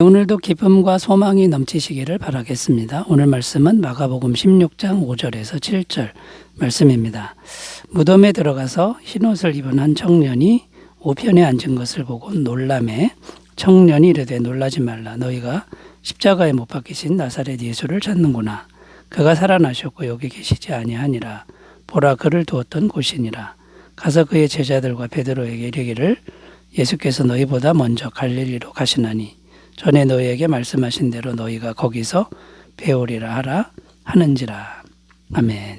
오늘도 기쁨과 소망이 넘치시기를 바라겠습니다. 오늘 말씀은 마가복음 16장 5절에서 7절 말씀입니다. 무덤에 들어가서 흰옷을 입은 한 청년이 우편에 앉은 것을 보고 놀람에 청년이 이르되 놀라지 말라 너희가 십자가에 못 박히신 나사렛 예수를 찾는구나 그가 살아나셨고 여기 계시지 아니하니라 보라 그를 두었던 곳이니라 가서 그의 제자들과 베드로에게 이르기를 예수께서 너희보다 먼저 갈릴리로 가시나니 전에 너희에게 말씀하신 대로 너희가 거기서 배우리라 하라 하는지라. 아멘.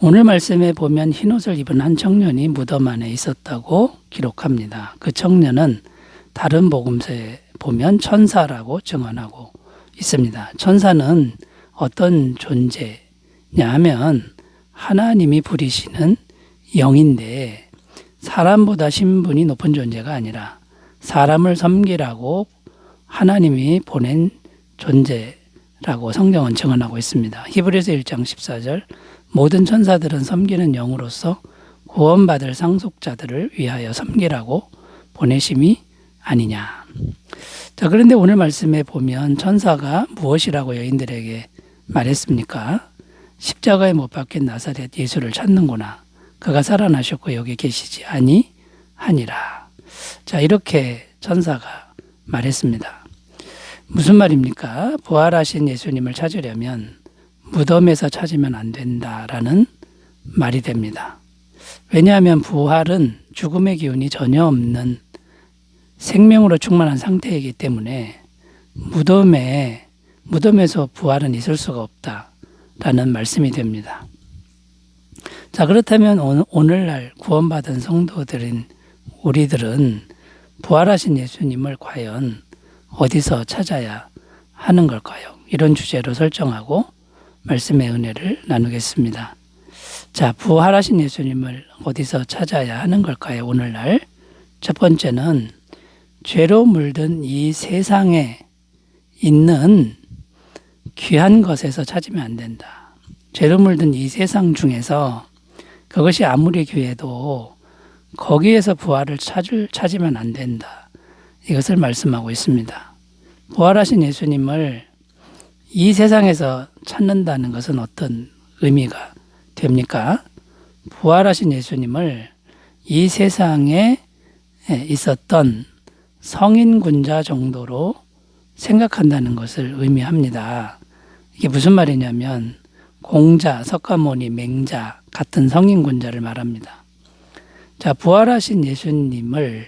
오늘 말씀에 보면 흰옷을 입은 한 청년이 무덤 안에 있었다고 기록합니다. 그 청년은 다른 복음서에 보면 천사라고 증언하고 있습니다. 천사는 어떤 존재냐 하면 하나님이 부리시는 영인데 사람보다 신분이 높은 존재가 아니라 사람을 섬기라고 하나님이 보낸 존재라고 성경은 증언하고 있습니다. 히브리서 1장 14절 모든 천사들은 섬기는 영으로서 구원받을 상속자들을 위하여 섬기라고 보내심이 아니냐. 자, 그런데 오늘 말씀에 보면 천사가 무엇이라고 여인들에게 말했습니까? 십자가에 못 박힌 나사렛 예수를 찾는구나. 그가 살아나셨고 여기 계시지 아니 하니라. 자, 이렇게 천사가 말했습니다. 무슨 말입니까? 부활하신 예수님을 찾으려면 무덤에서 찾으면 안 된다라는 말이 됩니다. 왜냐하면 부활은 죽음의 기운이 전혀 없는 생명으로 충만한 상태이기 때문에 무덤에 무덤에서 부활은 있을 수가 없다라는 말씀이 됩니다. 자 그렇다면 오늘날 구원받은 성도들인 우리들은 부활하신 예수님을 과연 어디서 찾아야 하는 걸까요? 이런 주제로 설정하고 말씀의 은혜를 나누겠습니다. 자, 부활하신 예수님을 어디서 찾아야 하는 걸까요? 오늘날 첫 번째는 죄로 물든 이 세상에 있는 귀한 것에서 찾으면 안 된다. 죄로 물든 이 세상 중에서 그것이 아무리 귀해도 거기에서 부활을 찾을, 찾으면 안 된다. 이것을 말씀하고 있습니다. 부활하신 예수님을 이 세상에서 찾는다는 것은 어떤 의미가 됩니까? 부활하신 예수님을 이 세상에 있었던 성인 군자 정도로 생각한다는 것을 의미합니다. 이게 무슨 말이냐면 공자, 석가모니, 맹자 같은 성인 군자를 말합니다. 자, 부활하신 예수님을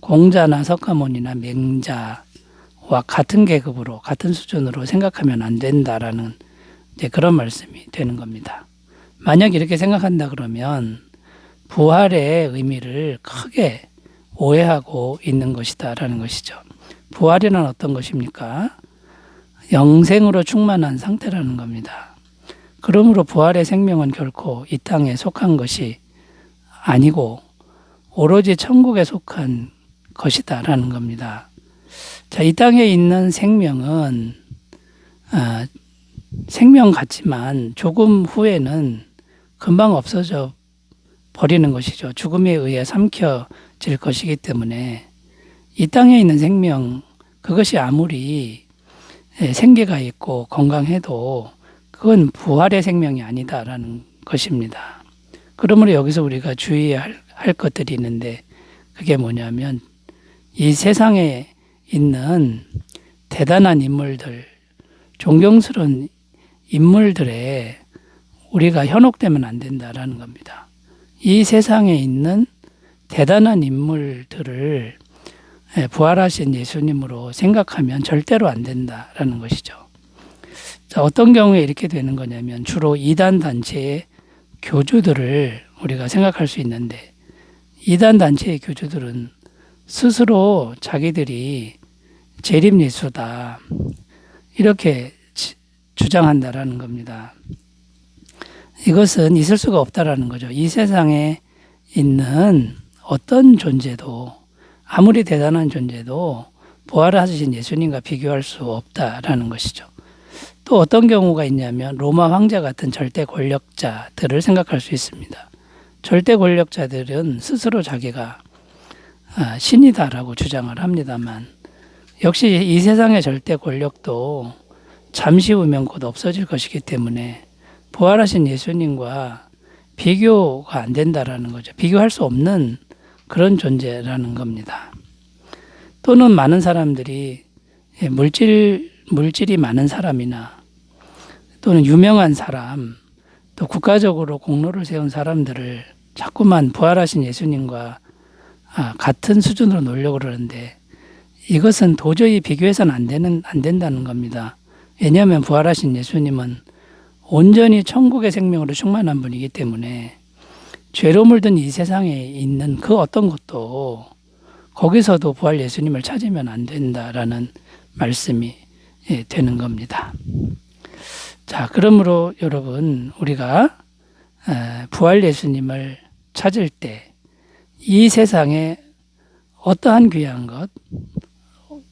공자나 석가모니나 맹자와 같은 계급으로 같은 수준으로 생각하면 안 된다라는 그런 말씀이 되는 겁니다. 만약 이렇게 생각한다 그러면 부활의 의미를 크게 오해하고 있는 것이다라는 것이죠. 부활이란 어떤 것입니까? 영생으로 충만한 상태라는 겁니다. 그러므로 부활의 생명은 결코 이 땅에 속한 것이 아니고 오로지 천국에 속한 것이다라는 겁니다. 자, 이 땅에 있는 생명은 어, 생명 같지만 조금 후에는 금방 없어져 버리는 것이죠. 죽음에 의해 삼켜질 것이기 때문에 이 땅에 있는 생명 그것이 아무리 예, 생계가 있고 건강해도 그건 부활의 생명이 아니다라는 것입니다. 그러므로 여기서 우리가 주의해야 할, 할 것들이 있는데 그게 뭐냐면 이 세상에 있는 대단한 인물들, 존경스러운 인물들에 우리가 현혹되면 안 된다라는 겁니다. 이 세상에 있는 대단한 인물들을 예, 부활하신 예수님으로 생각하면 절대로 안 된다라는 것이죠. 자, 어떤 경우에 이렇게 되는 거냐면 주로 이단 단체의 교주들을 우리가 생각할 수 있는데 이단 단체의 교주들은 스스로 자기들이 재림 예수다 이렇게 주장한다라는 겁니다. 이것은 있을 수가 없다라는 거죠. 이 세상에 있는 어떤 존재도 아무리 대단한 존재도 부활하신 예수님과 비교할 수 없다라는 것이죠. 또 어떤 경우가 있냐면 로마 황제 같은 절대 권력자들을 생각할 수 있습니다. 절대 권력자들은 스스로 자기가 아, 신이다라고 주장을 합니다만 역시 이 세상의 절대 권력도 잠시 후면 곧 없어질 것이기 때문에 부활하신 예수님과 비교가 안 된다라는 거죠. 비교할 수 없는 그런 존재라는 겁니다. 또는 많은 사람들이 예, 물질 물질이 많은 사람이나 또는 유명한 사람 또 국가적으로 공로를 세운 사람들을 자꾸만 부활하신 예수님과 아, 같은 수준으로 놓으려고 그러는데 이것은 도저히 비교해서는 안 되는 안 된다는 겁니다. 왜냐하면 부활하신 예수님은 온전히 천국의 생명으로 충만한 분이기 때문에 죄로 물든 이 세상에 있는 그 어떤 것도 거기서도 부활 예수님을 찾으면 안 된다라는 말씀이 예, 되는 겁니다. 자, 그러므로 여러분 우리가 에, 부활 예수님을 찾을 때 이 세상에 어떠한 귀한 것,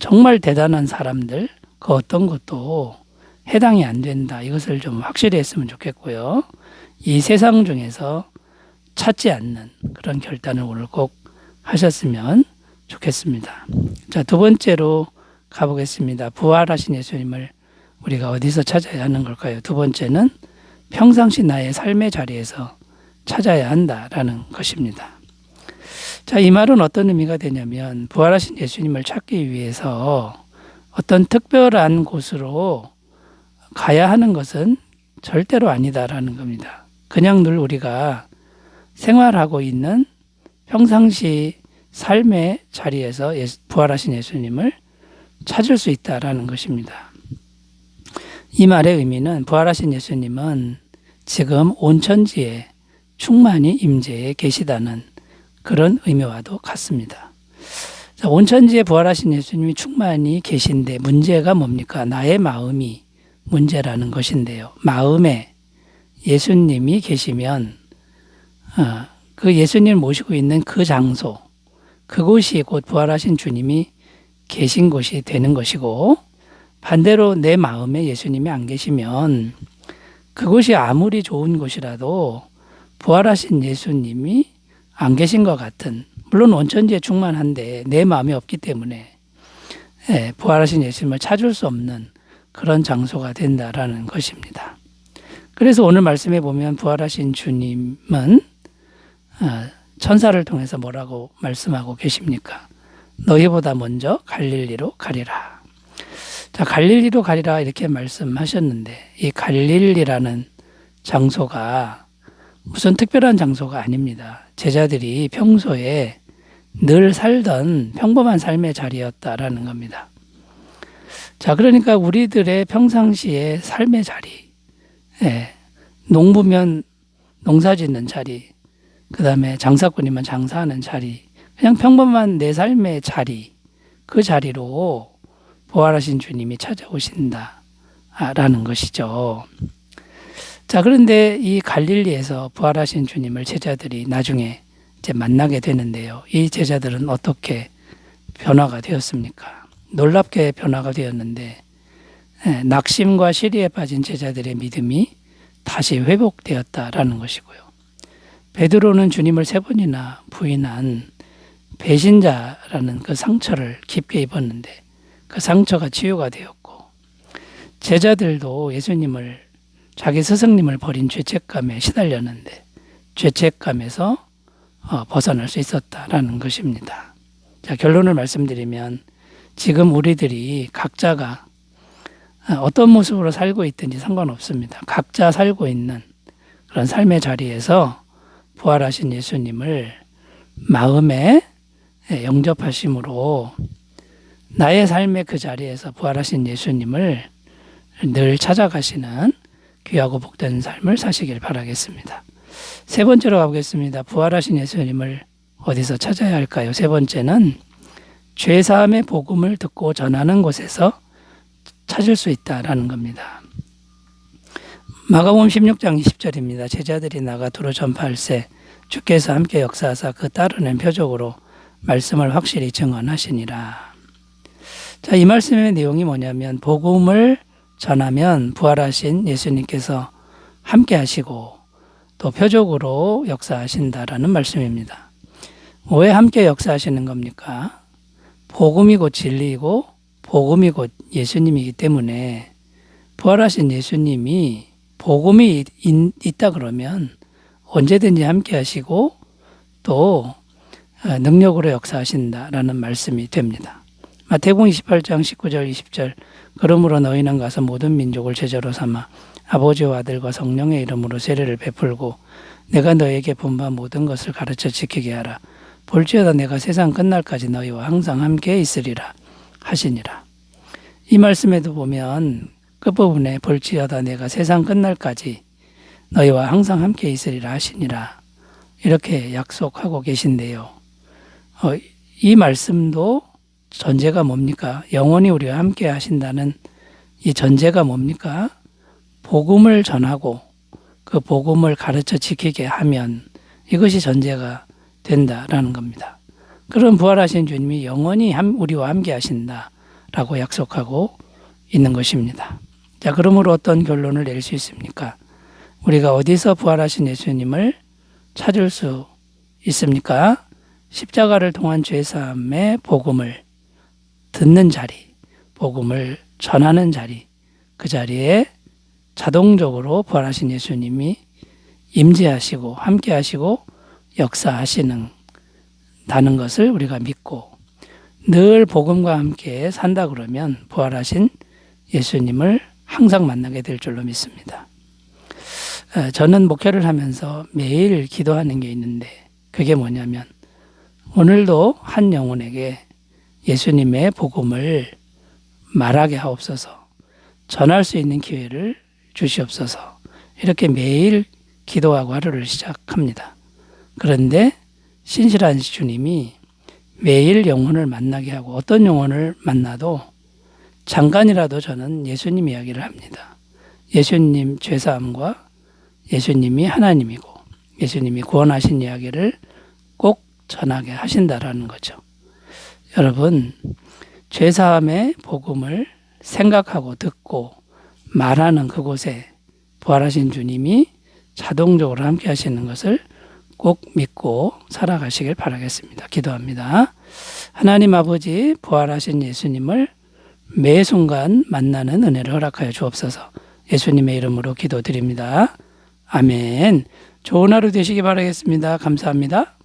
정말 대단한 사람들, 그 어떤 것도 해당이 안 된다. 이것을 좀 확실히 했으면 좋겠고요. 이 세상 중에서 찾지 않는 그런 결단을 오늘 꼭 하셨으면 좋겠습니다. 자, 두 번째로 가보겠습니다. 부활하신 예수님을 우리가 어디서 찾아야 하는 걸까요? 두 번째는 평상시 나의 삶의 자리에서 찾아야 한다라는 것입니다. 자, 이 말은 어떤 의미가 되냐면 부활하신 예수님을 찾기 위해서 어떤 특별한 곳으로 가야 하는 것은 절대로 아니다라는 겁니다. 그냥 늘 우리가 생활하고 있는 평상시 삶의 자리에서 부활하신 예수님을 찾을 수 있다라는 것입니다. 이 말의 의미는 부활하신 예수님은 지금 온천지에 충만히 임재해 계시다는 그런 의미와도 같습니다. 자, 온천지에 부활하신 예수님이 충만히 계신데 문제가 뭡니까? 나의 마음이 문제라는 것인데요. 마음에 예수님이 계시면 어, 그 예수님을 모시고 있는 그 장소, 그곳이 곧 부활하신 주님이 계신 곳이 되는 것이고 반대로 내 마음에 예수님이 안 계시면 그곳이 아무리 좋은 곳이라도 부활하신 예수님이 안 계신 것 같은 물론 온천지에 충만한데 내 마음이 없기 때문에 예, 부활하신 예수님을 찾을 수 없는 그런 장소가 된다라는 것입니다. 그래서 오늘 말씀에 보면 부활하신 주님은 어, 천사를 통해서 뭐라고 말씀하고 계십니까? 너희보다 먼저 갈릴리로 가리라. 자, 갈릴리로 가리라 이렇게 말씀하셨는데 이 갈릴리라는 장소가 무슨 특별한 장소가 아닙니다. 제자들이 평소에 늘 살던 평범한 삶의 자리였다라는 겁니다. 자, 그러니까 우리들의 평상시의 삶의 자리, 예, 농부면 농사 짓는 자리, 그 다음에 장사꾼이면 장사하는 자리, 그냥 평범한 내 삶의 자리, 그 자리로 부활하신 주님이 찾아오신다. 라는 것이죠. 자, 그런데 이 갈릴리에서 부활하신 주님을 제자들이 나중에 이제 만나게 되는데요. 이 제자들은 어떻게 변화가 되었습니까? 놀랍게 변화가 되었는데, 예, 낙심과 시리에 빠진 제자들의 믿음이 다시 회복되었다라는 것이고요. 베드로는 주님을 세 번이나 부인한 배신자라는 그 상처를 깊게 입었는데 그 상처가 치유가 되었고 제자들도 예수님을 자기 스승님을 버린 죄책감에 시달렸는데 죄책감에서 어, 벗어날 수 있었다라는 것입니다. 자, 결론을 말씀드리면 지금 우리들이 각자가 어, 어떤 모습으로 살고 있든지 상관없습니다. 각자 살고 있는 그런 삶의 자리에서 부활하신 예수님을 마음에 영접하심으로 나의 삶의 그 자리에서 부활하신 예수님을 늘 찾아가시는 귀하고 복된 삶을 사시길 바라겠습니다. 세 번째로 가보겠습니다. 부활하신 예수님을 어디서 찾아야 할까요? 세 번째는 죄사함의 복음을 듣고 전하는 곳에서 찾을 수 있다라는 겁니다. 마가복음 16장 20절입니다. 제자들이 나가 두루 전파할세 주께서 함께 역사하사 그 따르는 표적으로 말씀을 확실히 증언하시니라. 자, 이 말씀의 내용이 뭐냐면 복음을 전하면 부활하신 예수님께서 함께 하시고 또 표적으로 역사하신다라는 말씀입니다. 왜 함께 역사하시는 겁니까? 복음이 곧 진리이고 복음이 곧 예수님이기 때문에 부활하신 예수님이 복음이 있- 있다 그러면 언제든지 함께 하시고 또 어, 능력으로 역사하신다라는 말씀이 됩니다. 마태복음 28장 19절 20절 그러므로 너희는 가서 모든 민족을 제자로 삼아 아버지와 아들과 성령의 이름으로 세례를 베풀고 내가 너에게 본바 모든 것을 가르쳐 지키게 하라. 볼지어다 내가 세상 끝날까지 너희와 항상 함께 있으리라 하시니라. 이 말씀에도 보면 끝부분에 볼지어다 내가 세상 끝날까지 너희와 항상 함께 있으리라 하시니라. 이렇게 약속하고 계신데요. 어, 이 말씀도 전제가 뭡니까? 영원히 우리와 함께 하신다는 이 전제가 뭡니까? 복음을 전하고 그 복음을 가르쳐 지키게 하면 이것이 전제가 된다라는 겁니다. 그런 부활하신 주님이 영원히 함- 우리와 함께 하신다라고 약속하고 있는 것입니다. 자, 그러므로 어떤 결론을 낼 수 있습니까? 우리가 어디서 부활하신 예수님을 찾을 수 있습니까? 십자가를 통한 죄사함의 복음을 듣는 자리, 복음을 전하는 자리, 그 자리에 자동적으로 부활하신 예수님이 임재하시고 함께 하시고 역사하시는 다는 것을 우리가 믿고 늘 복음과 함께 산다 그러면 부활하신 예수님을 항상 만나게 될 줄로 믿습니다. 어, 저는 목회를 하면서 매일 기도하는 게 있는데 그게 뭐냐면 오늘도 한 영혼에게 예수님의 복음을 말하게 하옵소서 전할 수 있는 기회를 주시옵소서 이렇게 매일 기도하고 하루를 시작합니다. 그런데 신실한 주님이 매일 영혼을 만나게 하고 어떤 영혼을 만나도 잠깐이라도 저는 예수님 이야기를 합니다. 예수님 죄사함과 예수님이 하나님이고 예수님이 구원하신 이야기를 꼭 전하게 하신다라는 거죠. 여러분, 죄사함의 복음을 생각하고 듣고 말하는 그곳에 부활하신 주님이 자동적으로 함께 하시는 것을 꼭 믿고 살아가시길 바라겠습니다. 기도합니다. 하나님 아버지 부활하신 예수님을 매 순간 만나는 은혜를 허락하여 주옵소서. 예수님의 이름으로 기도드립니다. 아멘. 좋은 하루 되시기 바라겠습니다. 감사합니다.